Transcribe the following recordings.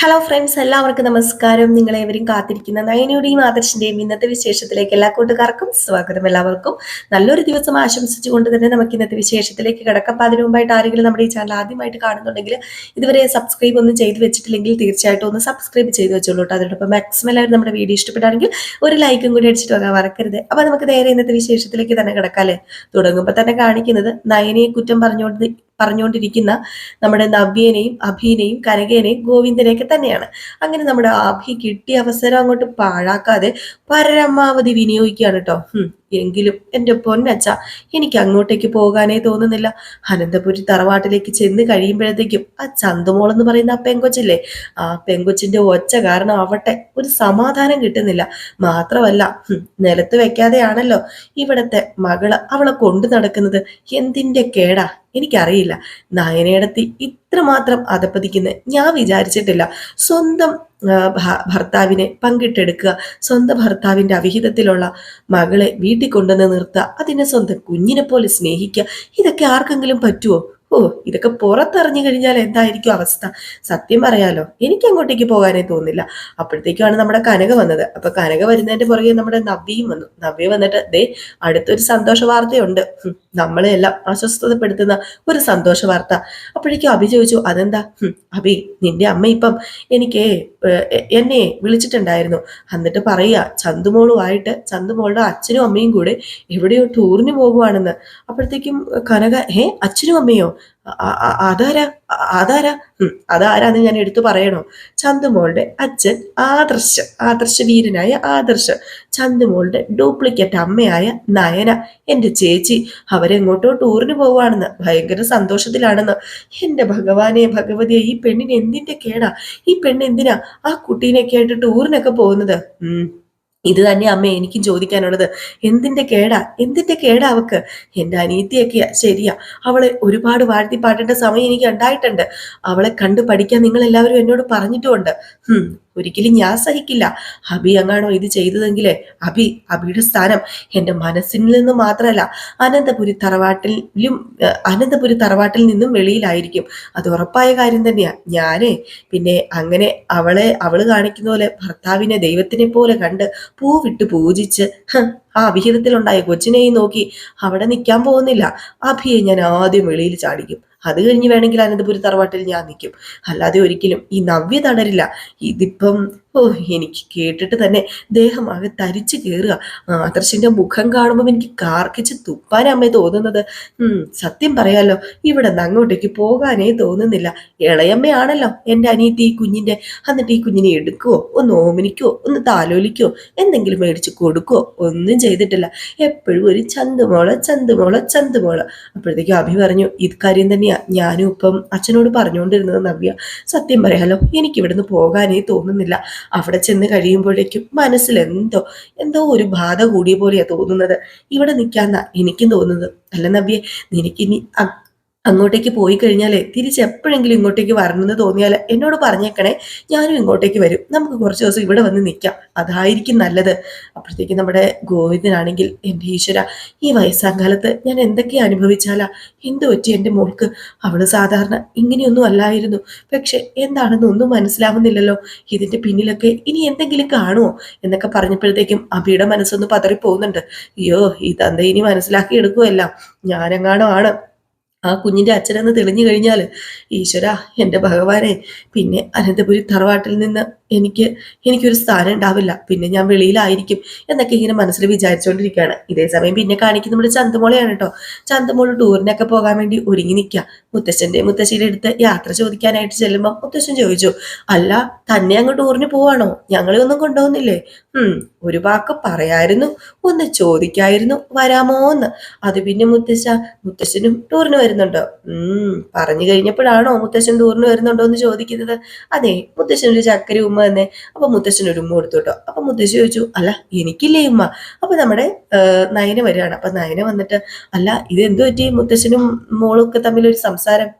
Hello friends എല്ലാവർക്കും നമസ്കാരം. നിങ്ങളേവരും കാത്തിരിക്കുന്ന നയനയുടെയും ആദർശിന്റെയും ഇന്നത്തെ വിശേഷത്തിലേക്ക് എല്ലാ കൂട്ടുകാർക്കും സ്വാഗതം എല്ലാവർക്കും. നല്ലൊരു ദിവസം ആശംസിച്ചുകൊണ്ട് തന്നെ നമുക്ക് ഇന്നത്തെ വിശേഷത്തിലേക്ക് കിടക്കാം. അപ്പൊ അതിനു മുമ്പായിട്ട് ആരെങ്കിലും നമ്മുടെ ഈ ചാനൽ ആദ്യമായിട്ട് കാണുന്നുണ്ടെങ്കിൽ ഇതുവരെ സബ്സ്ക്രൈബ് ഒന്നും ചെയ്ത് വെച്ചിട്ടില്ലെങ്കിൽ തീർച്ചയായിട്ടും ഒന്ന് സബ്സ്ക്രൈബ് ചെയ്ത് വെച്ചോളൂ കേട്ടോ അതോടൊപ്പം മാക്സിമം എല്ലാവരും നമ്മുടെ വീഡിയോ ഇഷ്ടപ്പെട്ടാണെങ്കിൽ ഒരു ലൈക്കും കൂടി അടിച്ചിട്ട് വരാൻ മറക്കരുത്. അപ്പൊ നമുക്ക് നേരെ ഇന്നത്തെ വിശേഷത്തിലേക്ക് തന്നെ കിടക്കാം അല്ലേ തുടങ്ങുമ്പോൾ തന്നെ കാണിക്കുന്നത് നയനയെ കുറ്റം പറഞ്ഞുകൊണ്ട് പറഞ്ഞുകൊണ്ടിരിക്കുന്ന നമ്മുടെ നവ്യേനെയും അഭിനെയും കനകേനെയും ഗോവിന്ദനെയൊക്കെ തന്നെയാണ്. അങ്ങനെ നമ്മുടെ അഭി കിട്ടിയ അവസരം അങ്ങോട്ട് പാഴാക്കാതെ പരമാവധി വിനിയോഗിക്കുകയാണ് കേട്ടോ. എങ്കിലും എന്റെ പൊന്നച്ച എനിക്ക് അങ്ങോട്ടേക്ക് പോകാനേ തോന്നുന്നില്ല. അനന്തപുരി തറവാട്ടിലേക്ക് ചെന്ന് കഴിയുമ്പോഴത്തേക്കും ആ ചന്തുമോൾ എന്ന് പറയുന്ന ആ പെങ്കൊച്ചില്ലേ ആ പെങ്കൊച്ചിന്റെ ഒച്ച കാരണം ആവട്ടെ ഒരു സമാധാനം കിട്ടുന്നില്ല. മാത്രമല്ല നിലത്ത് വെക്കാതെയാണല്ലോ ഇവിടത്തെ മകൾ അവളെ കൊണ്ടു നടക്കുന്നത്. എന്തിന്റെ കേടാ എനിക്കറിയില്ല. നയനയിടത്തി ഇത്രമാത്രം അധപ്പതിക്കുന്ന ഞാൻ വിചാരിച്ചിട്ടില്ല. സ്വന്തം ഭർത്താവിനെ പങ്കിട്ടെടുക്കുക സ്വന്തം ഭർത്താവിന്റെ അവിഹിതത്തിലുള്ള മകളെ വീട്ടിൽ കൊണ്ടുവന്ന് നിർത്തുക അതിനെ സ്വന്തം കുഞ്ഞിനെ പോലെ സ്നേഹിക്കുക ഇതൊക്കെ ആർക്കെങ്കിലും പറ്റുമോ ഓ ഇതൊക്കെ പുറത്തറിഞ്ഞു കഴിഞ്ഞാൽ എന്തായിരിക്കും അവസ്ഥ? സത്യം പറയാലോ എനിക്ക് അങ്ങോട്ടേക്ക് പോകാനേ തോന്നില്ല. അപ്പോഴത്തേക്കാണ് നമ്മുടെ കനക വന്നത്. അപ്പൊ കനക വരുന്നതിന്റെ പുറകെ നമ്മുടെ നവ്യയും വന്നു. നവ്യ വന്നിട്ട് ദേ അടുത്തൊരു സന്തോഷ വാർത്തയുണ്ട്. നമ്മളെ എല്ലാം അസ്വസ്ഥതപ്പെടുത്തുന്ന ഒരു സന്തോഷ വാർത്ത. അപ്പോഴേക്കും അഭി ചോദിച്ചു അതെന്താ? അഭി നിന്റെ അമ്മ ഇപ്പം എനിക്ക് എന്നെ വിളിച്ചിട്ടുണ്ടായിരുന്നു. എന്നിട്ട് പറയുക ചന്തുമോളുമായിട്ട് ചന്തുമോളുടെ അച്ഛനും അമ്മയും കൂടെ എവിടെയോ ടൂറിന് പോകുവാണെന്ന്. അപ്പോഴത്തേക്കും കനക ഏ അച്ഛനും അമ്മയോ? അതാരാ? അതാരാ? അതാരാന്ന് ഞാൻ എടുത്തു പറയണോ? ചന്തുമോളുടെ അച്ഛൻ ആദർശ ആദർശ വീരനായ ആദർശ. ചന്തുമോളുടെ ഡ്യൂപ്ലിക്കേറ്റ് അമ്മയായ നയന. എന്റെ ചേച്ചി അവരെങ്ങോട്ടോ ടൂറിന് പോവാണെന്ന് ഭയങ്കര സന്തോഷത്തിലാണെന്ന്. എന്റെ ഭഗവാനെ ഭഗവതിയെ ഈ പെണ്ണിന് എന്തിന്റെ കേടാ? ഈ പെണ്ണ് എന്തിനാ ആ കുട്ടീനൊക്കെ ആയിട്ട് ടൂറിനൊക്കെ പോകുന്നത്? ഇത് തന്നെ അമ്മ എനിക്കും ചോദിക്കാനുള്ളത്. എന്തിന്റെ കേടാ? എന്തിന്റെ കേടാ അവക്ക്? എന്റെ അനിയത്തിയൊക്കെയാ ശരിയാ. അവളെ ഒരുപാട് വാഴ്ത്തി പാടേണ്ട സമയം എനിക്ക് ഉണ്ടായിട്ടുണ്ട്. അവളെ കണ്ടു പഠിക്കാൻ നിങ്ങൾ എല്ലാവരും എന്നോട് പറഞ്ഞിട്ടുമുണ്ട്. ഒരിക്കലും ഞാൻ സഹിക്കില്ല. അബി അങ്ങാണോ ഇത് ചെയ്തതെങ്കിലേ അബി അബിയുടെ സ്ഥാനം എന്റെ മനസ്സിൽ നിന്ന് മാത്രമല്ല അനന്തപുരി തറവാട്ടിലും അനന്തപുരി തറവാട്ടിൽ നിന്നും വെളിയിലായിരിക്കും. അത് ഉറപ്പായ കാര്യം തന്നെയാ. ഞാനേ പിന്നെ അങ്ങനെ അവളെ അവൾ കാണിക്കുന്ന പോലെ ഭർത്താവിനെ ദൈവത്തിനെ പോലെ കണ്ട് പൂവിട്ട് പൂജിച്ച് ആ അഭിഹിതത്തിലുണ്ടായ കൊച്ചിനെയും നോക്കി അവിടെ നിൽക്കാൻ പോകുന്നില്ല. അഭിയെ ഞാൻ ആദ്യം വെളിയിൽ ചാടിക്കും. അത് കഴിഞ്ഞ് വേണമെങ്കിൽ അനന്തപുരി തറവാട്ടിൽ ഞാൻ നിൽക്കും. അല്ലാതെ ഒരിക്കലും ഈ നവ്യ തളരില്ല. ഇതിപ്പം ഓ എനിക്ക് കേട്ടിട്ട് തന്നെ ദേഹം ആകെ തരിച്ചു കയറുക ആദർശിന്റെ മുഖം കാണുമ്പോൾ എനിക്ക് കാർക്കിച്ച് തുപ്പാനമ്മേ തോന്നുന്നത്. സത്യം പറയാലോ ഇവിടെ നിന്ന് അങ്ങോട്ടേക്ക് പോകാനേ തോന്നുന്നില്ല. ഇളയമ്മയാണല്ലോ എന്റെ അനിയത്തി ഈ കുഞ്ഞിന്റെ. എന്നിട്ട് ഈ കുഞ്ഞിനെ എടുക്കുവോ? ഒന്ന് ഓമനിക്കോ ഒന്ന് താലോലിക്കോ എന്തെങ്കിലും മേടിച്ച് കൊടുക്കുവോ? ഒന്നും ചെയ്തിട്ടില്ല. എപ്പോഴും ഒരു ചന്തുമോള ചന്തുമോള ചന്തുമോള. അപ്പോഴത്തേക്കും അഭി പറഞ്ഞു ഇത് കാര്യം തന്നെയാ. ഞാനും ഇപ്പം അച്ഛനോട് പറഞ്ഞുകൊണ്ടിരുന്നത് നവ്യ. സത്യം പറയാലോ എനിക്കിവിടുന്ന് പോകാനേ തോന്നുന്നില്ല. അവിടെ ചെന്ന് കഴിയുമ്പോഴേക്കും മനസ്സിൽ എന്തോ ഒരു ബാധ കൂടിയ പോലെയാ തോന്നുന്നത്. ഇവിടെ നിൽക്കാന്ന എനിക്കും തോന്നുന്നത്. അല്ല നവ്യെ നിനക്കിനി അങ്ങോട്ടേക്ക് പോയി കഴിഞ്ഞാൽ തിരിച്ച് എപ്പോഴെങ്കിലും ഇങ്ങോട്ടേക്ക് വരണമെന്ന് തോന്നിയാൽ എന്നോട് പറഞ്ഞേക്കണേ ഞാനും ഇങ്ങോട്ടേക്ക് വരും. നമുക്ക് കുറച്ച് ദിവസം ഇവിടെ വന്ന് നിൽക്കാം അതായിരിക്കും നല്ലത്. അപ്പോഴത്തേക്ക് നമ്മുടെ ഗോവിന്ദനാണെങ്കിൽ എന്റെ ഈശ്വര ഈ വയസ്സാങ്കാലത്ത് ഞാൻ എന്തൊക്കെ അനുഭവിച്ചാലാ? എന്ത് പറ്റി എന്റെ മോൾക്ക്? അവൾ സാധാരണ ഇങ്ങനെയൊന്നും അല്ലായിരുന്നു. പക്ഷെ എന്താണെന്ന് ഒന്നും മനസ്സിലാവുന്നില്ലല്ലോ. ഇതിന്റെ പിന്നിലൊക്കെ ഇനി എന്തെങ്കിലും കാണുമോ എന്നൊക്കെ പറഞ്ഞപ്പോഴത്തേക്കും അഭിയുടെ മനസ്സൊന്ന് പതറിപ്പോകുന്നുണ്ട്. അയ്യോ ഈ തന്ത ഇനി മനസ്സിലാക്കി എടുക്കുമല്ല ഞാനെങ്ങാണോ ആണ്. ആ കുഞ്ഞിന്റെ അച്ഛനെന്ന് തെളിഞ്ഞു കഴിഞ്ഞാൽ ഈശ്വര എന്റെ ഭഗവാനെ പിന്നെ അനന്തപുരി തറവാട്ടിൽ നിന്ന് എനിക്ക് എനിക്കൊരു സ്ഥാനം ഉണ്ടാവില്ല. പിന്നെ ഞാൻ വെളിയിലായിരിക്കും എന്നൊക്കെ ഇങ്ങനെ മനസ്സിൽ വിചാരിച്ചുകൊണ്ടിരിക്കുകയാണ് ഇതേ സമയം പിന്നെ കാണിക്കുന്ന നമ്മുടെ ചന്തമോളയാണ് കേട്ടോ ചന്തമോൾ ടൂറിനൊക്കെ പോകാൻ വേണ്ടി ഒരുങ്ങി നിൽക്കുക. മുത്തശ്ശന്റെ മുത്തശ്ശിയുടെ അടുത്ത് യാത്ര ചോദിക്കാനായിട്ട് ചെല്ലുമ്പോൾ മുത്തശ്ശൻ ചോദിച്ചു അല്ല തന്നെ അങ്ങ് ടൂറിന് പോവാണോ? ഞങ്ങളെ ഒന്നും കൊണ്ടുപോകുന്നില്ലേ? ഉം ഒരു വാക്ക് പറയായിരുന്നു. ഒന്ന് ചോദിക്കായിരുന്നു. വരാമോ എന്ന് അത് പിന്നെ മുത്തശ്ശ മുത്തശ്ശനും ടൂറിന് വരുന്നുണ്ടോ? ഉം പറഞ്ഞു കഴിഞ്ഞപ്പോഴാണോ മുത്തശ്ശൻ ടൂറിന് വരുന്നുണ്ടോ എന്ന് ചോദിക്കുന്നത്? അതെ മുത്തശ്ശനൊരു ചക്കര ഉമ്മ തന്നെ അപ്പൊ മുത്തശ്ശൻ ഒരു ഉമ്മ കൊടുത്തു കേട്ടോ. അപ്പൊ മുത്തശ്ശി ചോദിച്ചു അല്ല എനിക്കില്ലേ ഉമ്മ. അപ്പൊ നമ്മുടെ നയന വരികയാണ്. അപ്പൊ നയന വന്നിട്ട് അല്ല ഇത് എന്തു പറ്റി? മുത്തശ്ശനും മോളും ഒക്കെ തമ്മിൽ ഒരു സംസാരം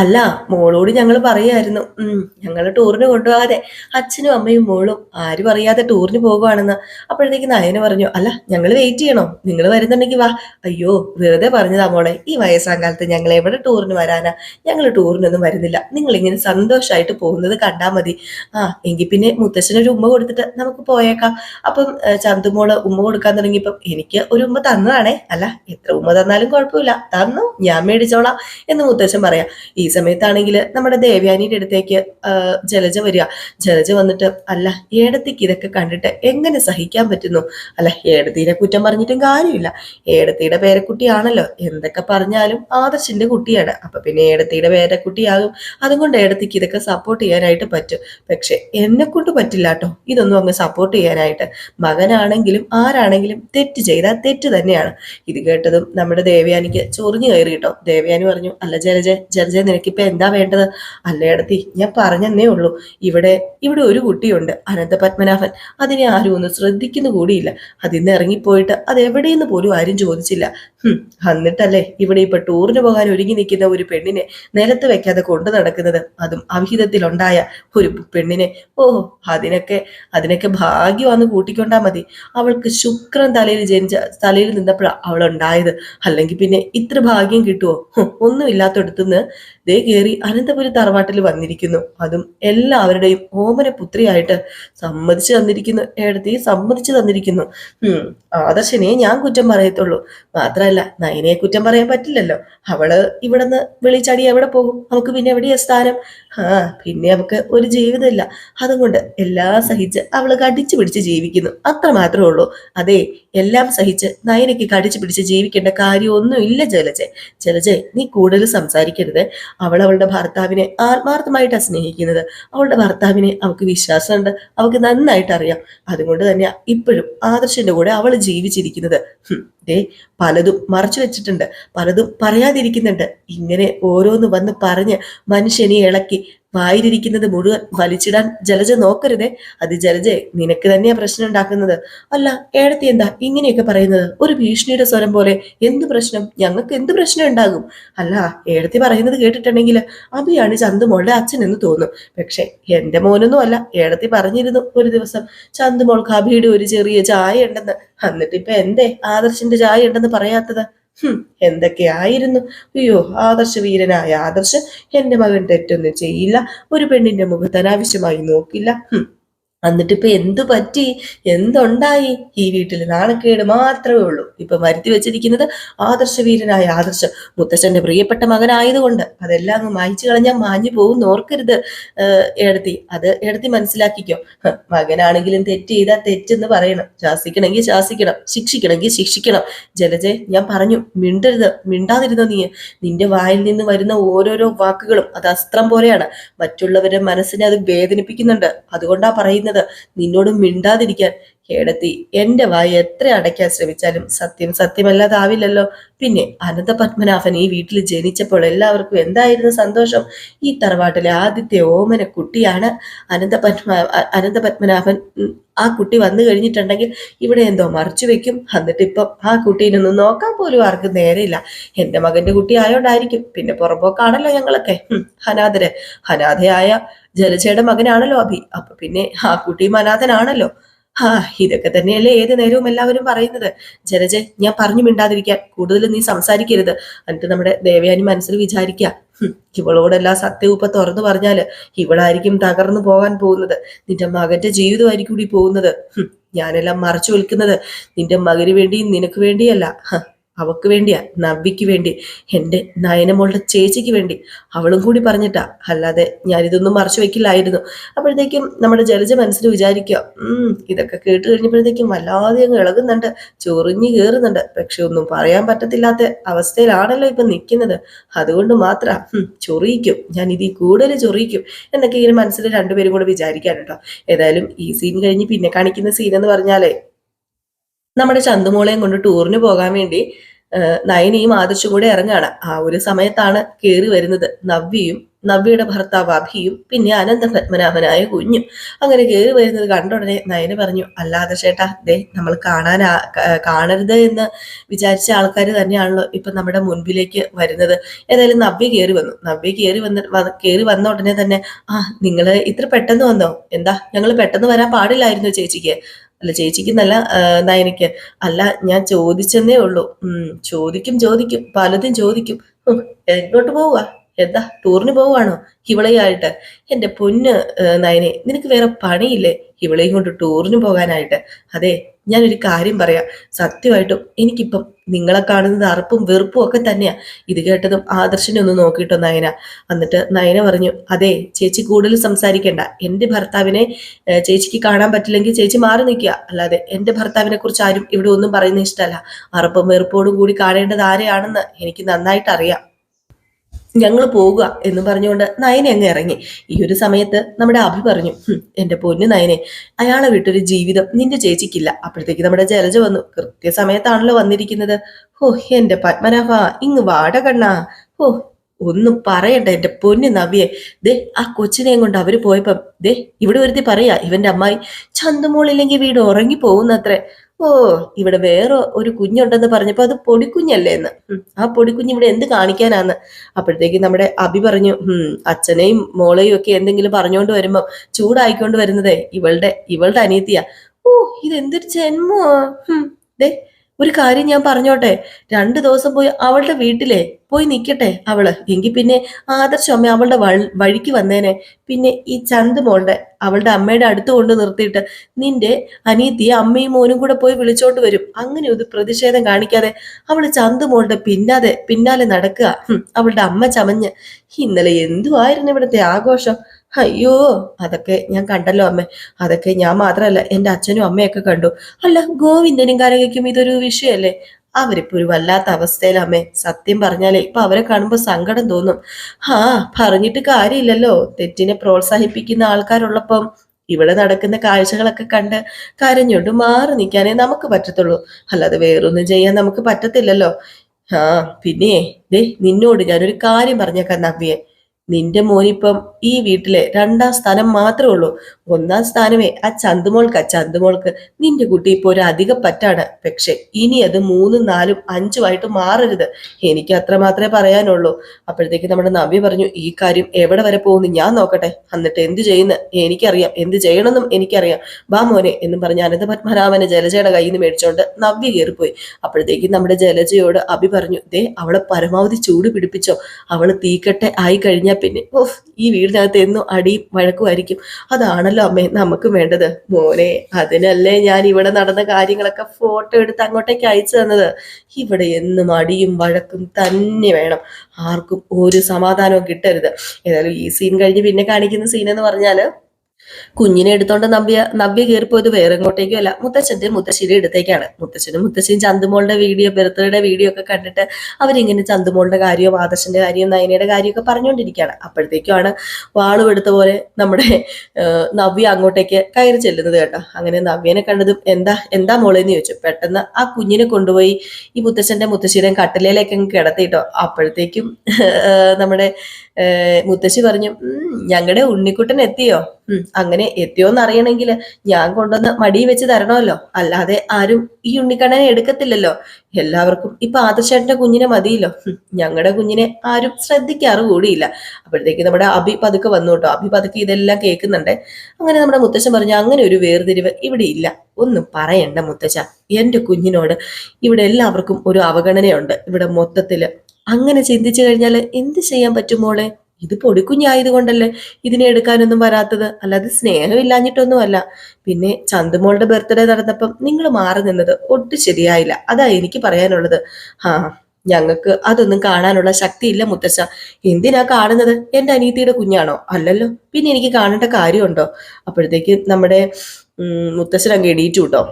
അല്ല മോളോട് ഞങ്ങൾ പറയായിരുന്നു. ഉം ഞങ്ങൾ ടൂറിന് കൊണ്ടുപോകാതെ അച്ഛനും അമ്മയും മോളും ആരും അറിയാതെ ടൂറിന് പോകുവാണെന്ന്. അപ്പോഴത്തേക്ക് നയന പറഞ്ഞു അല്ല ഞങ്ങൾ വെയിറ്റ് ചെയ്യണോ. നിങ്ങൾ വരുന്നുണ്ടെങ്കിൽ വാ. അയ്യോ വെറുതെ പറഞ്ഞതാ മോളെ. ഈ വയസ്സാം കാലത്ത് ഞങ്ങൾ എവിടെ ടൂറിന് വരാനാ? ഞങ്ങൾ ടൂറിനൊന്നും വരുന്നില്ല. നിങ്ങൾ ഇങ്ങനെ സന്തോഷമായിട്ട് പോകുന്നത് കണ്ടാൽ മതി. ആ എങ്കിൽ പിന്നെ മുത്തശ്ശനൊരു ഉമ്മ കൊടുത്തിട്ട് നമുക്ക് പോയേക്കാം. അപ്പം ചന്തുമോൾ ഉമ്മ കൊടുക്കാൻ തുടങ്ങിയപ്പം എനിക്ക് ഒരു ഉമ്മ തന്നതാണേ. അല്ല എത്ര ഉമ്മ തന്നാലും കുഴപ്പമില്ല. തന്നു ഞാൻ മേടിച്ചോളാം എന്ന് മുത്തശ്ശൻ പറയാം. ഈ സമയത്താണെങ്കിൽ നമ്മുടെ ദേവ്യാനിയുടെ അടുത്തേക്ക് ജലജ വരിക. ജലജ വന്നിട്ട് അല്ല ഏടത്തിക്ക് ഇതൊക്കെ കണ്ടിട്ട് എങ്ങനെ സഹിക്കാൻ പറ്റുന്നു? അല്ല ഏടത്തീനെ കുറ്റം പറഞ്ഞിട്ടും കാര്യമില്ല. ഏടത്തിയുടെ പേരക്കുട്ടിയാണല്ലോ. എന്തൊക്കെ പറഞ്ഞാലും ആദർശിന്റെ കുട്ടിയാണ്. അപ്പൊ പിന്നെ ഏടത്തിയുടെ പേരക്കുട്ടിയാകും. അതുകൊണ്ട് ഏടത്തിക്ക് ഇതൊക്കെ സപ്പോർട്ട് ചെയ്യാനായിട്ട് പറ്റും. പക്ഷെ എന്നെ കൊണ്ട് പറ്റില്ല കേട്ടോ ഇതൊന്നും അങ്ങ് സപ്പോർട്ട് ചെയ്യാനായിട്ട്. മകനാണെങ്കിലും ആരാണെങ്കിലും തെറ്റ് ചെയ്താൽ തെറ്റ് തന്നെയാണ്. ഇത് കേട്ടതും നമ്മുടെ ദേവയാനിക്ക് ചൊറിഞ്ഞു കയറി കേട്ടോ. ദേവയാനി പറഞ്ഞു അല്ല ജലജ ജലജ നിനക്കിപ്പോൾ എന്താ വേണ്ടത്? അല്ലയിടത്തി ഞാൻ പറഞ്ഞെന്നേ ഉള്ളൂ. ഇവിടെ ഇവിടെ ഒരു കുട്ടിയുണ്ട് അനന്ത പത്മനാഭൻ. അതിനെ ആരും ഒന്ന് ശ്രദ്ധിക്കുന്നു കൂടിയില്ല. അതിന്ന് ഇറങ്ങിപ്പോയിട്ട് അത് എവിടെയെന്ന് പോലും ആരും ചോദിച്ചില്ല. എന്നിട്ടല്ലേ ഇവിടെ ഇപ്പൊ ടൂറിന് പോകാൻ ഒരുങ്ങി നിൽക്കുന്ന ഒരു പെണ്ണിനെ നിലത്ത് വെക്കാതെ കൊണ്ടു നടക്കുന്നത്? അതും അവിഹിതത്തിലുണ്ടായ ഒരു പെണ്ണിനെ. ഓ അതിനൊക്കെ അതിനൊക്കെ ഭാഗ്യം ഭാഗ്യമാന്ന് കൂട്ടിക്കൊണ്ടാ മതി. അവൾക്ക് ശുക്രൻ തലയിൽ ജനിച്ച തലയിൽ നിന്നപ്പോഴാണ് അവൾ ഉണ്ടായത് അല്ലെങ്കിൽ പിന്നെ ഇത്ര ഭാഗ്യം കിട്ടുമോ ഒന്നും ഒന്നുമില്ലാത്തടത്തുനിന്ന് ദേ കയറി അനന്തപുരി തറവാട്ടിൽ വന്നിരിക്കുന്നു. അതും എല്ലാവരുടെയും ഓമന പുത്രിയായിട്ട് സമ്മതിച്ചു തന്നിരിക്കുന്നു. ഏടത്തി സമ്മതിച്ചു തന്നിരിക്കുന്നു. ഉം ആദർശനെ ഞാൻ കുറ്റം പറയത്തുള്ളൂ. മാത്രമല്ല നയനയെ കുറ്റം പറയാൻ പറ്റില്ലല്ലോ. അവൾ ഇവിടുന്ന് വിളിച്ചടി എവിടെ പോകും? നമുക്ക് പിന്നെ എവിടെയാ സ്ഥാനം? ആ പിന്നെ നമുക്ക് ഒരു ജീവിതമില്ല. അതുകൊണ്ട് എല്ലാം സഹിച്ച് അവൾ കടിച്ചു പിടിച്ച് ജീവിക്കുന്നു. അത്ര മാത്രമേ ഉള്ളൂ. അതെ എല്ലാം സഹിച്ച് നയനയ്ക്ക് കടിച്ചു പിടിച്ച് ജീവിക്കേണ്ട കാര്യമൊന്നും ഇല്ല ജലജെ. ജലജെ നീ കൂടുതൽ സംസാരിക്കരുത്. അവൾ അവളുടെ ഭർത്താവിനെ ആത്മാർത്ഥമായിട്ടാണ് സ്നേഹിക്കുന്നത്. അവളുടെ ഭർത്താവിനെ അവൾക്ക് വിശ്വാസമുണ്ട്. അവൾക്ക് നന്നായിട്ട് അറിയാം. അതുകൊണ്ട് തന്നെ ഇപ്പോഴും ആദർശന്റെ കൂടെ അവൾ ജീവിച്ചിരിക്കുന്നത്. ദേ പലതും മറച്ചു വെച്ചിട്ടുണ്ട്. പലതും പറയാതിരിക്കുന്നുണ്ട്. ഇങ്ങനെ ഓരോന്ന് വന്ന് പറഞ്ഞ് മനുഷ്യനെ ഇളക്കി വായിരിക്കുന്നത് മുഴുവൻ വലിച്ചിടാൻ ജലജ നോക്കരുതേ. അത് ജലജെ നിനക്ക് തന്നെയാ പ്രശ്നം ഉണ്ടാക്കുന്നത്. അല്ല ഏടത്തി എന്താ ഇങ്ങനെയൊക്കെ പറയുന്നത്? ഒരു ഭീഷണിയുടെ സ്വരം പോലെ എന്ത് പ്രശ്നം? ഞങ്ങൾക്ക് എന്ത് പ്രശ്നം ഉണ്ടാകും? അല്ല ഏടത്തി പറയുന്നത് കേട്ടിട്ടുണ്ടെങ്കിൽ അഭിയാണ് ചന്തുമോളുടെ അച്ഛൻ എന്ന് തോന്നും. പക്ഷെ എന്റെ മോനൊന്നും അല്ല. ഏടത്തി പറഞ്ഞിരുന്നു ഒരു ദിവസം ചന്തുമോൾക്ക് അഭിയുടെ ഒരു ചെറിയ ചായ ഉണ്ടെന്ന്. എന്നിട്ട് ഇപ്പൊ എന്തേ ആദർശിന്റെ ചായ ഉണ്ടെന്ന് പറയാത്തത്? എന്തൊക്കെയായിരുന്നു? അയ്യോ ആദർശ വീരനായ ആദർശ് എന്റെ മകൻ തെറ്റൊന്നും ചെയ്യില്ല. ഒരു പെണ്ണിന്റെ മുഖത്ത് അനാവശ്യമായി നോക്കില്ല. ഹും എന്നിട്ടിപ്പൊ എന്ത് പറ്റി? എന്തുണ്ടായി? ഈ വീട്ടിൽ നാണക്കേട് മാത്രമേ ഉള്ളൂ. ഇപ്പൊ വരുത്തി വെച്ചിരിക്കുന്നത് ആദർശവീരനായ ആദർശ മുത്തച്ഛന്റെ പ്രിയപ്പെട്ട മകനായതുകൊണ്ട്. അതെല്ലാം അങ്ങ് മായിച്ചു കളഞ്ഞാൽ മാഞ്ഞു പോകും ഓർക്കരുത്. ഏർ എടത്തി അത് എടത്തി മനസ്സിലാക്കിക്കോ. മകനാണെങ്കിലും തെറ്റ് ചെയ്താൽ തെറ്റെന്ന് പറയണം. ശാസിക്കണമെങ്കിൽ ശാസിക്കണം. ശിക്ഷിക്കണമെങ്കിൽ ശിക്ഷിക്കണം. ജലജെ ഞാൻ പറഞ്ഞു മിണ്ടരുത്. മിണ്ടാതിരുന്നോ നീ? നിന്റെ വായിൽ നിന്ന് വരുന്ന ഓരോരോ വാക്കുകളും അത് അസ്ത്രം പോലെയാണ്. മറ്റുള്ളവരുടെ മനസ്സിനെ അത് വേദനിപ്പിക്കുന്നുണ്ട്. അതുകൊണ്ടാ പറയുന്നത് നിന്നോട് മിണ്ടാതിരിക്കാൻ കേടത്തി. എന്റെ വായി എത്ര അടയ്ക്കാൻ ശ്രമിച്ചാലും സത്യം സത്യമല്ലാതാവില്ലല്ലോ. പിന്നെ അനന്തപത്മനാഭൻ ഈ വീട്ടിൽ ജനിച്ചപ്പോൾ എല്ലാവർക്കും എന്തായിരുന്നു സന്തോഷം? ഈ തറവാട്ടിലെ ആദ്യത്തെ ഓമന കുട്ടിയാണ് അനന്ത അനന്തപത്മനാഭൻ അനന്ത പത്മനാഭൻ. ആ കുട്ടി വന്നു കഴിഞ്ഞിട്ടുണ്ടെങ്കിൽ ഇവിടെ എന്തോ മറിച്ചു വെക്കും. എന്നിട്ട് ഇപ്പം ആ കുട്ടീനൊന്നും നോക്കാൻ പോലും ആർക്കും നേരെയില്ല. എന്റെ മകന്റെ കുട്ടി ആയോണ്ടായിരിക്കും. പിന്നെ പുറമ്പോക്കാണല്ലോ ഞങ്ങളൊക്കെ. അനാഥര്. അനാഥയായ ജലജയുടെ മകനാണല്ലോ അഭി. അപ്പൊ പിന്നെ ആ കുട്ടിയും അനാഥനാണല്ലോ. ആ ഇതൊക്കെ തന്നെയല്ലേ ഏത് നേരവും എല്ലാവരും പറയുന്നത്. ജനജ ഞാൻ പറഞ്ഞു മിണ്ടാതിരിക്കാൻ കൂടുതൽ നീ സംസാരിക്കരുത്. എന്നിട്ട് നമ്മുടെ ദേവയാനി മനസ്സിൽ വിചാരിക്കുക "ഹും, ഇവളോടെല്ലാം സത്യവും തുറന്നു പറഞ്ഞാൽ ഇവളായിരിക്കും തകർന്നു പോകാൻ പോകുന്നത്. നിന്റെ മകന്റെ ജീവിതമായിരിക്കും കൂടി പോകുന്നത്. ഞാനെല്ലാം മറച്ചു വിൽക്കുന്നത്. നിന്റെ മകന് വേണ്ടിയും നിനക്ക് വേണ്ടിയല്ല. അവക്ക് വേണ്ടിയാ നവ്വിക്ക് വേണ്ടി എന്റെ നയനമോളുടെ ചേച്ചിക്ക് വേണ്ടി. അവളും കൂടി പറഞ്ഞിട്ടാ അല്ലാതെ ഞാനിതൊന്നും മറച്ചു വെക്കില്ലായിരുന്നു. അപ്പോഴത്തേക്കും നമ്മുടെ ജലജ മനസ്സിൽ വിചാരിക്കുക ഇതൊക്കെ കേട്ട് കഴിഞ്ഞപ്പോഴത്തേക്കും വല്ലാതെ അങ്ങ് ഇളകുന്നുണ്ട് ചൊറിഞ്ഞു കയറുന്നുണ്ട്. പക്ഷെ ഒന്നും പറയാൻ പറ്റത്തില്ലാത്ത അവസ്ഥയിലാണല്ലോ ഇപ്പം നിൽക്കുന്നത്. അതുകൊണ്ട് മാത്രം ചൊറിയിക്കും. ഞാൻ ഇതിൽ കൂടുതൽ ചൊറിയിക്കും എന്നൊക്കെ ഇങ്ങനെ മനസ്സിൽ രണ്ടുപേരും കൂടെ വിചാരിക്കാൻ കേട്ടോ. ഏതായാലും ഈ സീൻ കഴിഞ്ഞ് പിന്നെ കാണിക്കുന്ന സീൻ എന്ന് പറഞ്ഞാലേ നമ്മുടെ ചന്തുമോളെയും കൊണ്ട് ടൂറിന് പോകാൻ വേണ്ടി നയനയും ആദർശും കൂടെ ഇറങ്ങാണ്. ആ ഒരു സമയത്താണ് കയറി വരുന്നത് നവ്യയും നവ്യയുടെ ഭർത്താവ് അഭിയും പിന്നെ അനന്ത പത്മനാഭനായ കുഞ്ഞും. അങ്ങനെ കയറി വരുന്നത് കണ്ട ഉടനെ നയന് പറഞ്ഞു അല്ലാതെ ചേട്ടാ ദേ നമ്മൾ കാണാൻ കാണരുത് എന്ന് വിചാരിച്ച ആൾക്കാർ തന്നെയാണല്ലോ ഇപ്പൊ നമ്മുടെ മുൻപിലേക്ക് വരുന്നത്. ഏതായാലും നവ്യ കയറി വന്നു. നവ്യ കയറി വന്ന് കയറി വന്ന ഉടനെ തന്നെ ആ നിങ്ങൾ ഇത്ര പെട്ടെന്ന് വന്നോ? എന്താ ഞങ്ങൾ പെട്ടെന്ന് വരാൻ പാടില്ലായിരുന്നു ചേച്ചിക്ക്. അല്ല ചേച്ചിക്ക് നല്ല നയനയ്ക്ക് അല്ല ഞാൻ ചോദിച്ചെന്നേ ഉള്ളൂ. ചോദിക്കും ചോദിക്കും. പലതും ചോദിക്കും. എങ്ങോട്ട് പോവുക എന്താ ടൂറിന് പോവാണോ ഇവളെയായിട്ട് എന്റെ പൊന്ന് നയനെ നിനക്ക് വേറെ പണിയില്ലേ? ഇവളെയും കൊണ്ട് ടൂറിന് പോകാനായിട്ട്. അതെ ഞാനൊരു കാര്യം പറയാം. സത്യമായിട്ടും എനിക്കിപ്പം നിങ്ങളെ കാണുന്നത് അറുപ്പും വെറുപ്പും ഒക്കെ തന്നെയാ. ഇത് കേട്ടതും ആദർശനെ ഒന്ന് നോക്കിയിട്ടോ നയന? എന്നിട്ട് നയന പറഞ്ഞു അതെ ചേച്ചി കൂടുതൽ സംസാരിക്കേണ്ട. എന്റെ ഭർത്താവിനെ ചേച്ചിക്ക് കാണാൻ പറ്റില്ലെങ്കിൽ ചേച്ചി മാറി നിൽക്കുക. അല്ലാതെ എന്റെ ഭർത്താവിനെ കുറിച്ച് ആരും ഇവിടെ ഒന്നും പറയുന്ന ഇഷ്ടമല്ല. അറുപ്പും വെറുപ്പോടും കൂടി കാണേണ്ടത് ആരെയാണെന്ന് എനിക്ക് നന്നായിട്ട് അറിയാം ഞങ്ങൾ പോകുക എന്ന് പറഞ്ഞുകൊണ്ട് നയനെ അങ്ങ് ഇറങ്ങി. ഈ ഒരു സമയത്ത് നമ്മുടെ അഭി പറഞ്ഞു എന്റെ പൊന്നു നയനെ അയാളെ വിട്ടൊരു ജീവിതം നിന്റെ ചേച്ചിക്കില്ല. അപ്പോഴത്തേക്ക് നമ്മുടെ ജലജ വന്നു. കൃത്യസമയത്താണല്ലോ വന്നിരിക്കുന്നത്. ഹോ എന്റെ പത്മനാഭ ഇങ്ങ് വാട കണ്ണാ. ഹോ ഒന്നും പറയണ്ട എന്റെ പൊന്നു നവ്യെ. ദേ ആ കൊച്ചിനെയും കൊണ്ട് അവർ പോയപ്പം ദേ ഇവിടെ ഒരുത്തി പറയാ ഇവന്റെ അമ്മായി ചന്തമോളില്ലെങ്കിൽ വീട് ഉറങ്ങി പോകുന്നത്രേ ഓ ഇവിടെ വേറെ ഒരു കുഞ്ഞുണ്ടെന്ന് പറഞ്ഞപ്പോ അത് പൊടിക്കുഞ്ഞല്ലേ എന്ന് ആ പൊടിക്കുഞ്ഞ് ഇവിടെ എന്ത് കാണിക്കാനാന്ന്. അപ്പോഴത്തേക്ക് നമ്മുടെ അഭി പറഞ്ഞു അച്ഛനെയും മോളെയും ഒക്കെ എന്തെങ്കിലും പറഞ്ഞുകൊണ്ട് വരുമ്പോ ചൂടായിക്കൊണ്ട് വരുന്നതേ ഇവളുടെ ഇവളുടെ അനിയത്തിയാ. ഓ ഇതെന്തൊരു ജന്മോ ദേ ഒരു കാര്യം ഞാൻ പറഞ്ഞോട്ടെ. രണ്ടു ദിവസം പോയി അവളുടെ വീട്ടിലെ പോയി നിൽക്കട്ടെ അവൾ. എങ്കിൽ പിന്നെ ആദർശം അമ്മ അവളുടെ വഴിക്ക് വന്നേനെ. പിന്നെ ഈ ചന്ത് മോളുടെ അവളുടെ അമ്മയുടെ അടുത്ത് കൊണ്ട് നിർത്തിയിട്ട് നിന്റെ അനിയത്തിയെ അമ്മയും മോനും കൂടെ പോയി വിളിച്ചോണ്ട് വരും. അങ്ങനെ ഒരു പ്രതിഷേധം കാണിക്കാതെ അവൾ ചന്ത് മോളുടെ പിന്നാതെ പിന്നാലെ നടക്കുക. അവളുടെ അമ്മ ചമഞ്ഞ്. ഇന്നലെ എന്തുവായിരുന്നു ഇവിടുത്തെ ആഘോഷം? അയ്യോ അതൊക്കെ ഞാൻ കണ്ടല്ലോ അമ്മ. അതൊക്കെ ഞാൻ മാത്രമല്ല എന്റെ അച്ഛനും അമ്മയൊക്കെ കണ്ടു. അല്ല ഗോവിന്ദനും കാരകയ്ക്കും ഇതൊരു വിഷയമല്ലേ അവരിപ്പോ ഒരു വല്ലാത്ത അവസ്ഥയിലമ്മേ സത്യം പറഞ്ഞാലേ ഇപ്പൊ അവരെ കാണുമ്പോ സങ്കടം തോന്നും. ആ പറഞ്ഞിട്ട് കാര്യമില്ലല്ലോ. തെറ്റിനെ പ്രോത്സാഹിപ്പിക്കുന്ന ആൾക്കാരുള്ളപ്പം ഇവിടെ നടക്കുന്ന കാഴ്ചകളൊക്കെ കണ്ട് കരഞ്ഞോണ്ട് മാറി നിൽക്കാനേ നമുക്ക് പറ്റത്തുള്ളൂ. അല്ലാതെ വേറൊന്നും ചെയ്യാൻ നമുക്ക് പറ്റത്തില്ലല്ലോ. ആ പിന്നെ ദേ നിന്നോട് ഞാനൊരു കാര്യം പറഞ്ഞേക്കാം നവ്യെ. നിന്റെ മോനിപ്പം ഈ വീട്ടിലെ രണ്ടാം സ്ഥാനം മാത്രമേ ഉള്ളൂ. ഒന്നാം സ്ഥാനമേ ആ ചന്തുമോൾക്ക്. ചന്തുമോൾക്ക് നിന്റെ കുട്ടി ഇപ്പോൾ ഒരു അധിക പറ്റാണ്. പക്ഷെ ഇനി അത് മൂന്നും നാലും അഞ്ചുമായിട്ട് മാറരുത്. എനിക്ക് അത്ര മാത്രമേ പറയാനുള്ളൂ. അപ്പോഴത്തേക്ക് നമ്മുടെ നവ്യ പറഞ്ഞു ഈ കാര്യം എവിടെ വരെ പോകുന്നു? ഞാൻ നോക്കട്ടെ. എന്നിട്ട് എന്ത് ചെയ്യുന്നു? എനിക്കറിയാം. എന്ത് ചെയ്യണമെന്നും എനിക്കറിയാം. ബാ മോനെ എന്നും പറഞ്ഞ് അനന്ത പത്മനാഭനെ ജലജയുടെ കയ്യിൽ നിന്ന് മേടിച്ചുകൊണ്ട് നവ്യ കയറിപ്പോയി. അപ്പോഴത്തേക്ക് നമ്മുടെ ജലജയോട് അഭി പറഞ്ഞു ദേ അവളെ പരമാവധി ചൂട് പിടിപ്പിച്ചോ. അവൾ തീക്കട്ടെ ആയി കഴിഞ്ഞാൽ പിന്നെ. ഓഹ് ഈ വീടിനകത്ത് എന്നും അടിയും വഴക്കുമായിരിക്കും. അതാണല്ലോ അമ്മേ നമുക്ക് വേണ്ടത്. മോനെ അതിനല്ലേ ഞാൻ ഇവിടെ നടന്ന കാര്യങ്ങളൊക്കെ ഫോട്ടോ എടുത്ത് അങ്ങോട്ടേക്ക് അയച്ചു തന്നത്. ഇവിടെ എന്നും അടിയും വഴക്കും തന്നെ വേണം. ആർക്കും ഒരു സമാധാനവും കിട്ടരുത്. ഏതായാലും ഈ സീൻ കഴിഞ്ഞ് പിന്നെ കാണിക്കുന്ന സീൻ എന്ന് പറഞ്ഞാൽ കുഞ്ഞിനെ എടുത്തോണ്ട് നവ്യ നവ്യ കയറിപ്പോയത് വേറെ എങ്ങോട്ടേക്കും അല്ല മുത്തച്ഛന്റെ മുത്തശ്ശിയുടെ അടുത്തേക്കാണ്. മുത്തച്ഛനും മുത്തശ്ശിയും ചന്തുമോളുടെ വീഡിയോ ബർത്ത്ഡേയുടെ വീഡിയോ ഒക്കെ കണ്ടിട്ട് അവരിങ്ങനെ ചന്തുമോളുടെ കാര്യവും ആദർശന്റെ കാര്യവും നയനയുടെ കാര്യമൊക്കെ പറഞ്ഞുകൊണ്ടിരിക്കുകയാണ്. അപ്പോഴത്തേക്കുമാണ് വാളും എടുത്ത പോലെ നമ്മുടെ നവ്യ അങ്ങോട്ടേക്ക് കയറി ചെല്ലുന്നത് കേട്ടോ. അങ്ങനെ നവ്യനെ കണ്ടതും എന്താ എന്താ മോളെന്ന് ചോദിച്ചു. പെട്ടെന്ന് ആ കുഞ്ഞിനെ കൊണ്ടുപോയി ഈ മുത്തച്ഛന്റെ മുത്തശ്ശിയുടെയും കട്ടിലേക്ക് കിടത്തിയിട്ടോ അപ്പോഴത്തേക്കും നമ്മുടെ മുത്തശ്ശി പറഞ്ഞു ഞങ്ങളുടെ ഉണ്ണിക്കുട്ടൻ എത്തിയോ? അങ്ങനെ എത്തിയോന്ന് അറിയണമെങ്കിൽ ഞാൻ കൊണ്ടുവന്ന് മടി വെച്ച് തരണമല്ലോ. അല്ലാതെ ആരും ഈ ഉണ്ണിക്കണ്ണനെ എടുക്കത്തില്ലല്ലോ. എല്ലാവർക്കും ഇപ്പൊ ആദർശേട്ടന്റെ കുഞ്ഞിനെ മതിയല്ലോ. ഞങ്ങളുടെ കുഞ്ഞിനെ ആരും ശ്രദ്ധിക്കാറ് കൂടിയില്ല. അപ്പോഴത്തേക്ക് നമ്മുടെ അഭി പതുക്കെ വന്നു കേട്ടോ. അഭി പതുക്കെ ഇതെല്ലാം കേൾക്കുന്നുണ്ട്. അങ്ങനെ നമ്മുടെ മുത്തശ്ശൻ പറഞ്ഞു അങ്ങനെ ഒരു വേർതിരിവ് ഇവിടെ ഇല്ല. ഒന്നും പറയണ്ട മുത്തശ്ശ. എന്റെ കുഞ്ഞിനോട് ഇവിടെ എല്ലാവർക്കും ഒരു അവഗണനയുണ്ട്. ഇവിടെ മൊത്തത്തിൽ അങ്ങനെ ചിന്തിച്ചു കഴിഞ്ഞാൽ എന്ത് ചെയ്യാൻ പറ്റും മോളെ? ഇത് പൊടിക്കുഞ്ഞായതുകൊണ്ടല്ലേ ഇതിനെ എടുക്കാനൊന്നും വരാത്തത്? അല്ലാതെ സ്നേഹമില്ലാഞ്ഞിട്ടൊന്നുമല്ല. പിന്നെ ചന്തുമോളുടെ ബർത്ത്ഡേ നടന്നപ്പം നിങ്ങൾ മാറി നിന്നത് ഒട്ടും ശരിയായില്ല. അതാ എനിക്ക് പറയാനുള്ളത്. ആ ഞങ്ങൾക്ക് അതൊന്നും കാണാനുള്ള ശക്തിയില്ല മുത്തശ്ശ. എന്തിനാ കാണുന്നത്? എന്റെ അനിയത്തിയുടെ കുഞ്ഞാണോ? അല്ലല്ലോ. പിന്നെ എനിക്ക് കാണേണ്ട കാര്യമുണ്ടോ? അപ്പോഴത്തേക്ക് നമ്മുടെ മുത്തശ്ശൻ അങ്ങ് എണീറ്റു കേട്ടോ.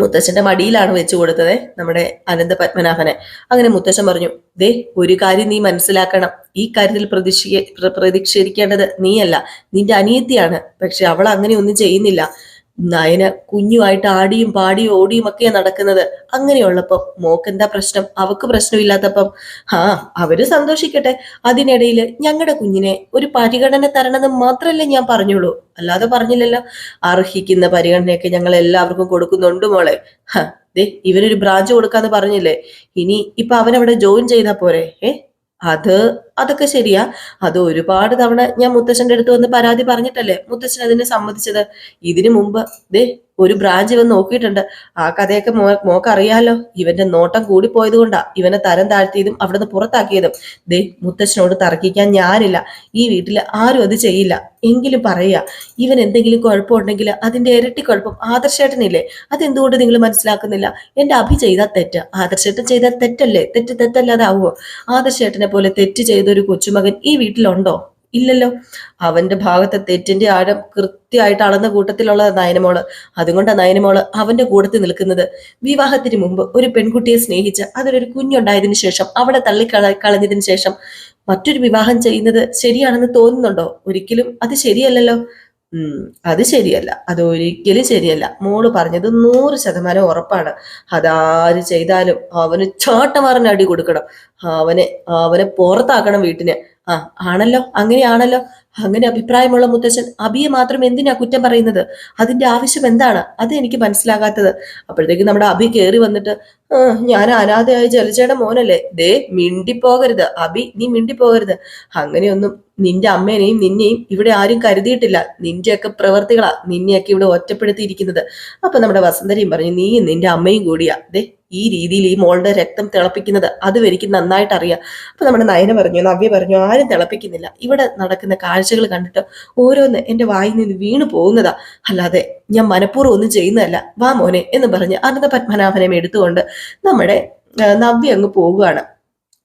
മുത്തശ്ശന്റെ മടിയിലാണ് വെച്ചു കൊടുത്തത് നമ്മുടെ അനന്ത പത്മനാഭനെ. അങ്ങനെ മുത്തശ്ശൻ പറഞ്ഞു ദേ ഒരു കാര്യം നീ മനസ്സിലാക്കണം. ഈ കാര്യത്തിൽ പ്രതിഷേ പ്രതിഷേധിക്കേണ്ടത് നീയല്ല. നിന്റെ അനിയത്തിയാണ്. പക്ഷെ അവൾ അങ്ങനെ ഒന്നും ചെയ്യുന്നില്ല. നയന കുഞ്ഞുമായിട്ട് ആടിയും പാടിയും ഓടിയും ഒക്കെ നടക്കുന്നത്. അങ്ങനെയുള്ളപ്പം മോക്ക് എന്താ പ്രശ്നം? അവക്ക് പ്രശ്നമില്ലാത്തപ്പം. ആ അവർ സന്തോഷിക്കട്ടെ. അതിനിടയിൽ ഞങ്ങളുടെ കുഞ്ഞിനെ ഒരു പരിഗണന തരണമെന്ന് മാത്രമല്ലേ ഞാൻ പറഞ്ഞുള്ളൂ. അല്ലാതെ പറഞ്ഞില്ലല്ലോ. അർഹിക്കുന്ന പരിഗണനയൊക്കെ ഞങ്ങൾ എല്ലാവർക്കും കൊടുക്കുന്നുണ്ട് മോളെ. ദേ ഇവനൊരു ബ്രാഞ്ച് കൊടുക്കാന്ന് പറഞ്ഞില്ലേ? ഇനി ഇപ്പൊ അവൻ അവിടെ ജോയിൻ ചെയ്താ പോരെ ഏ? അത് അതൊക്കെ ശരിയാ. അത് ഒരുപാട് തവണ ഞാൻ മുത്തശ്ശന്റെ അടുത്ത് വന്ന് പരാതി പറഞ്ഞിട്ടല്ലേ? മുത്തശ്ശൻ അതിനെ സമ്മതിച്ചത്. ഇതിനു മുമ്പ് ദേ ഒരു ബ്രാഞ്ച് ഇവൻ നോക്കിയിട്ടുണ്ട്. ആ കഥയൊക്കെ മോ മോക്കറിയാലോ. ഇവന്റെ നോട്ടം കൂടി പോയത് കൊണ്ടാ ഇവനെ തരം താഴ്ത്തിയതും അവിടുന്ന് പുറത്താക്കിയതും. ദേ മുത്തച്ഛനോട് തർക്കിക്കാൻ ഞാനില്ല. ഈ വീട്ടിൽ ആരും അത് ചെയ്യില്ല. എങ്കിലും പറയുക ഇവൻ എന്തെങ്കിലും കുഴപ്പമുണ്ടെങ്കിൽ അതിന്റെ ഇരട്ടി കുഴപ്പം ആദർശേട്ടനില്ലേ? അതെന്തുകൊണ്ട് നിങ്ങൾ മനസ്സിലാക്കുന്നില്ല? എന്റെ അഭി ചെയ്താൽ തെറ്റ്. ആദർശേട്ടൻ ചെയ്താൽ തെറ്റല്ലേ? തെറ്റ് തെറ്റല്ലാതെ ആദർശേട്ടനെ പോലെ തെറ്റ് ചെയ്തൊരു കൊച്ചുമകൻ ഈ വീട്ടിലുണ്ടോ? ഇല്ലല്ലോ. അവന്റെ ഭാഗത്തെ തെറ്റിന്റെ ആഴം കൃത്യമായിട്ട് അളന്ന കൂട്ടത്തിലുള്ള നയനമോൾ. അതുകൊണ്ടാണ് നയനമോൾ അവന്റെ കൂട്ടത്തിൽ നിൽക്കുന്നത്. വിവാഹത്തിന് മുമ്പ് ഒരു പെൺകുട്ടിയെ സ്നേഹിച്ച് അതിലൊരു കുഞ്ഞുണ്ടായതിനു ശേഷം അവിടെ തള്ളിക്കള കളഞ്ഞതിന് ശേഷം മറ്റൊരു വിവാഹം ചെയ്യുന്നത് ശരിയാണെന്ന് തോന്നുന്നുണ്ടോ? ഒരിക്കലും അത് ശരിയല്ലല്ലോ. അത് ശരിയല്ല. അത് ഒരിക്കലും ശരിയല്ല. മോൾ പറഞ്ഞത് നൂറ് ശതമാനം ഉറപ്പാണ്. അതാര് ചെയ്താലും അവന് ചോട്ടമാറിന് അടി കൊടുക്കണം. അവനെ അവനെ പുറത്താക്കണം വീട്ടിന്. ആ ആണല്ലോ? അങ്ങനെയാണല്ലോ? അങ്ങനെ അഭിപ്രായമുള്ള മുത്തച്ഛൻ അബിയെ മാത്രം എന്തിനാ കുറ്റം പറയുന്നത്? അതിന്റെ ആവശ്യം എന്താണ്? അത് എനിക്ക് മനസ്സിലാകാത്തത്. അപ്പോഴത്തേക്ക് നമ്മുടെ അബി കയറി വന്നിട്ട് ഞാൻ അനാഥയായ ജലജയുടെ മോനല്ലേ? ദേ മിണ്ടിപ്പോകരുത്. അബി നീ മിണ്ടിപ്പോകരുത്. അങ്ങനെയൊന്നും നിന്റെ അമ്മേനെയും നിന്നെയും ഇവിടെ ആരും കരുതിയിട്ടില്ല. നിന്റെയൊക്കെ പ്രവർത്തികളാ നിന്നെയൊക്കെ ഇവിടെ ഒറ്റപ്പെടുത്തിയിരിക്കുന്നത്. അപ്പൊ നമ്മുടെ വസന്തരയും പറഞ്ഞു നീയും നിന്റെ അമ്മയും കൂടിയാ. ദേ ഈ രീതിയിൽ ഈ മോളുടെ രക്തം തിളപ്പിക്കുന്നത് അത് എനിക്ക് നന്നായിട്ട് അറിയാം അപ്പൊ നമ്മുടെ നയന പറഞ്ഞു നവ്യ പറഞ്ഞു ആരും തിളപ്പിക്കുന്നില്ല. ഇവിടെ നടക്കുന്ന കാഴ്ചകൾ കണ്ടിട്ട് ഓരോന്ന് എന്റെ വായിൽ നിന്ന് വീണു പോകുന്നതാ. അല്ലാതെ ഞാൻ മനഃപൂർവം ഒന്നും ചെയ്യുന്നതല്ല. വാ മോനെ എന്ന് പറഞ്ഞ് അനന്ത പത്മനാഭനെ എടുത്തുകൊണ്ട് നമ്മുടെ നവ്യ അങ്ങ് പോവുകയാണ്.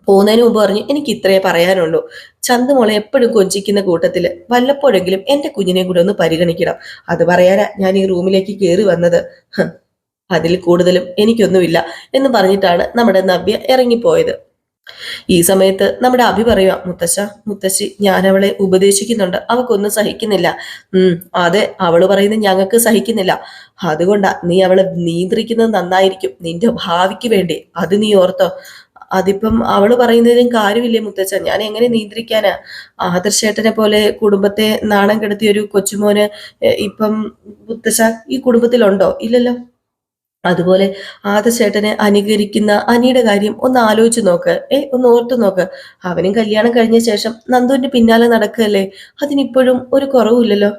പോകുന്നതിന് മുമ്പ് പറഞ്ഞു എനിക്ക് ഇത്രയേ പറയാനുള്ളൂ. ചന്തുമോളെ എപ്പോഴും കൊഞ്ചിക്കുന്ന കൂട്ടത്തിൽ വല്ലപ്പോഴെങ്കിലും എന്റെ കുഞ്ഞിനെ കൂടെ ഒന്ന് പരിഗണിക്കണം. അത് പറയാനാ ഞാൻ ഈ റൂമിലേക്ക് കയറി വന്നത്. അതിൽ കൂടുതലും എനിക്കൊന്നുമില്ല എന്ന് പറഞ്ഞിട്ടാണ് നമ്മുടെ നവ്യ ഇറങ്ങിപ്പോയത്. ഈ സമയത്ത് നമ്മുടെ അഭി പറയുക മുത്തശ്ശ മുത്തശ്ശി ഞാൻ അവളെ ഉപദേശിക്കുന്നുണ്ട്. അവക്കൊന്നും സഹിക്കുന്നില്ല. ഉം അതെ അവൾ പറയുന്നത് ഞങ്ങൾക്ക് സഹിക്കുന്നില്ല. അതുകൊണ്ടാ നീ അവളെ നിയന്ത്രിക്കുന്നത് നന്നായിരിക്കും. നിന്റെ ഭാവിക്ക് വേണ്ടി. അത് നീ ഓർത്തോ. അതിപ്പം അവൾ പറയുന്നതിലും കാര്യമില്ലേ മുത്തച്ഛ ഞാൻ എങ്ങനെ നിയന്ത്രിക്കാനാ? ആദർശേട്ടനെ പോലെ കുടുംബത്തെ നാണം കെടുത്തിയ ഒരു കൊച്ചുമോന് ഇപ്പം മുത്തശ്ശ ഈ കുടുംബത്തിലുണ്ടോ? ഇല്ലല്ലോ. അതുപോലെ ആദശേട്ടനെ അനുകരിക്കുന്ന അനിയുടെ കാര്യം ഒന്ന് ആലോചിച്ച് നോക്ക്. ഏ ഒന്ന് ഓർത്തു നോക്ക്. അവനും കല്യാണം കഴിഞ്ഞ ശേഷം നന്ദുവിന്റെ പിന്നാലെ നടക്കുകയല്ലേ? അതിനിപ്പോഴും ഒരു കുറവുമില്ലല്ലോ.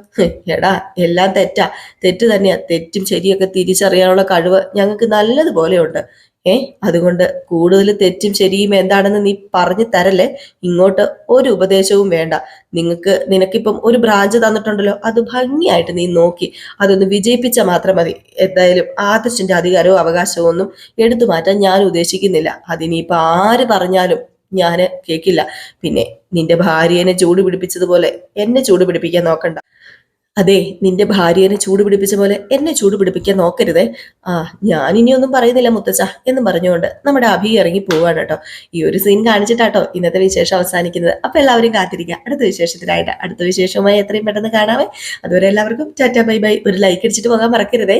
എടാ എല്ലാം തെറ്റാ. തെറ്റ് തന്നെയാ. തെറ്റും ശരിയൊക്കെ തിരിച്ചറിയാനുള്ള കഴിവ് ഞങ്ങൾക്ക് നല്ലതുപോലെ ഉണ്ട് ഏ? അതുകൊണ്ട് കൂടുതൽ തെറ്റും ശരിയും എന്താണെന്ന് നീ പറഞ്ഞു തരല്ലേ? ഇങ്ങോട്ട് ഒരു ഉപദേശവും വേണ്ട. നിങ്ങൾക്ക് നിനക്കിപ്പം ഒരു ബ്രാഞ്ച് തന്നിട്ടുണ്ടല്ലോ അത് ഭംഗിയായിട്ട് നീ നോക്കി. അതൊന്ന് വിജയിപ്പിച്ചാൽ മാത്രം മതി. എന്തായാലും ആദർശിന്റെ അധികാരവും അവകാശവും ഒന്നും എടുത്തു മാറ്റാൻ ഞാൻ ഉദ്ദേശിക്കുന്നില്ല. അതിനിപ്പോ ആര് പറഞ്ഞാലും ഞാൻ കേൾക്കില്ല പിന്നെ നിന്റെ ഭാര്യനെ ചൂട് പിടിപ്പിച്ചതുപോലെ എന്നെ ചൂട് പിടിപ്പിക്കാൻ നോക്കണ്ട. അതെ നിന്റെ ഭാര്യനെ ചൂട് പിടിപ്പിച്ച പോലെ എന്നെ ചൂട് പിടിപ്പിക്കാൻ നോക്കരുതേ. ആ ഞാൻ ഇനിയൊന്നും പറയുന്നില്ല മുത്തച്ഛ എന്ന് പറഞ്ഞുകൊണ്ട് നമ്മുടെ അഭി ഇറങ്ങി പോവാണ് കേട്ടോ. ഈ ഒരു സീൻ കാണിച്ചിട്ടാട്ടോ ഇന്നത്തെ വിശേഷം അവസാനിക്കുന്നത്. അപ്പൊ എല്ലാവരും കാത്തിരിക്കുക അടുത്ത വിശേഷത്തിനായിട്ട് അടുത്ത വിശേഷവുമായി എത്രയും പെട്ടെന്ന് കാണാമേ അതുവരെ എല്ലാവർക്കും ടാറ്റ ബൈ ബൈ. ഒരു ലൈക്ക് അടിച്ചിട്ട് പോകാൻ മറക്കരുതേ.